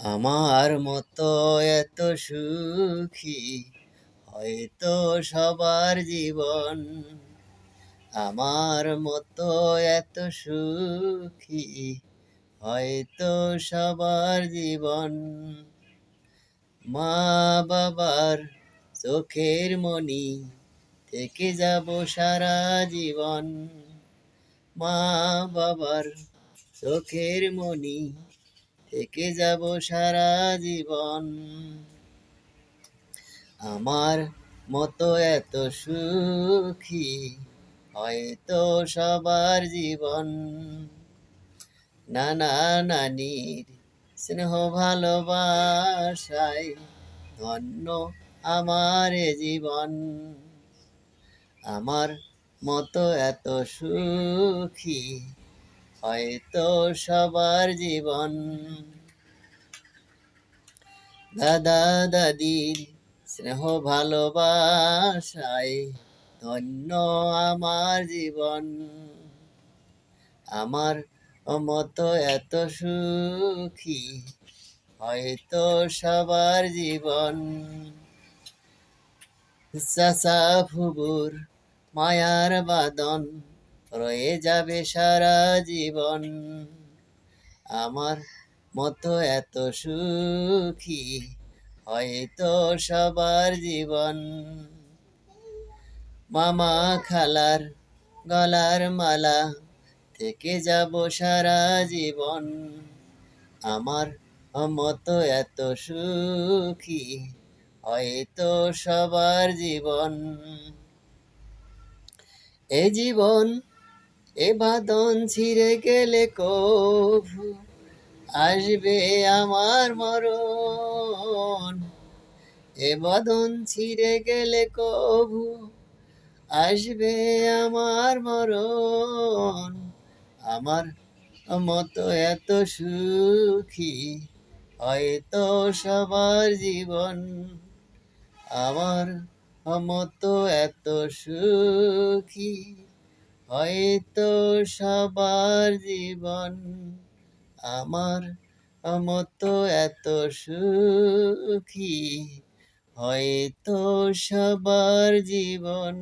আমার মতো এত সুখী, হয়তো সবার জীবন আমার মতো এত সুখী, হয়তো সবার জীবন মা বাবার চোখের মনি থেকে যাব সারা জীবন। মা বাবার চোখের মনি থেকে যাব সারা জীবন। আমার মতো এত সুখী হয়তো সবার জীবন। নানা নানির স্নেহ ভালোবাসায় ধন্য আমার জীবন। আমার মতো এত সুখী হয়তো সবার জীবন। দাদা দাদির স্নেহ ভালোবাসায় ধন্য আমার জীবন। আমার মতো এত সুখী হয়তো সবার জীবন। চাচা ফুবুর মায়ার বাদন রয়ে যাবে সারা জীবন। আমার মতো এত সুখী হয়তো সবার জীবন। মামা খালার গলার মালা থেকে যাব সারা জীবন। আমার মতো এত সুখী হয়তো সবার জীবন। এ জীবন এ বাদন ছিঁড়ে গেলে কভু আসবে আমার মরণ। এ বাদন ছিঁড়ে গেলে কভু আসবে আমার মরণ। আমার মতো এত সুখী, হয়তো সবার জীবন। আমার মতো এত সুখী হয়তো সবার জীবন আমার মতো এত সুখী হয়তো সবার জীবন